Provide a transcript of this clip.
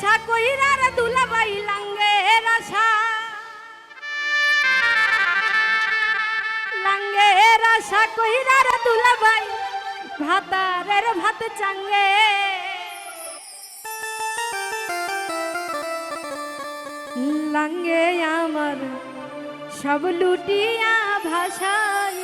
লাঙ্গে কইরার দুলাবাই লাঙ্গে রাশা লাঙ্গে রাশা কইরার দুলাবাই ভাতারের ভাত চাঙ্গে। লাঙ্গে আমার সব লুটিয়া ভাষায়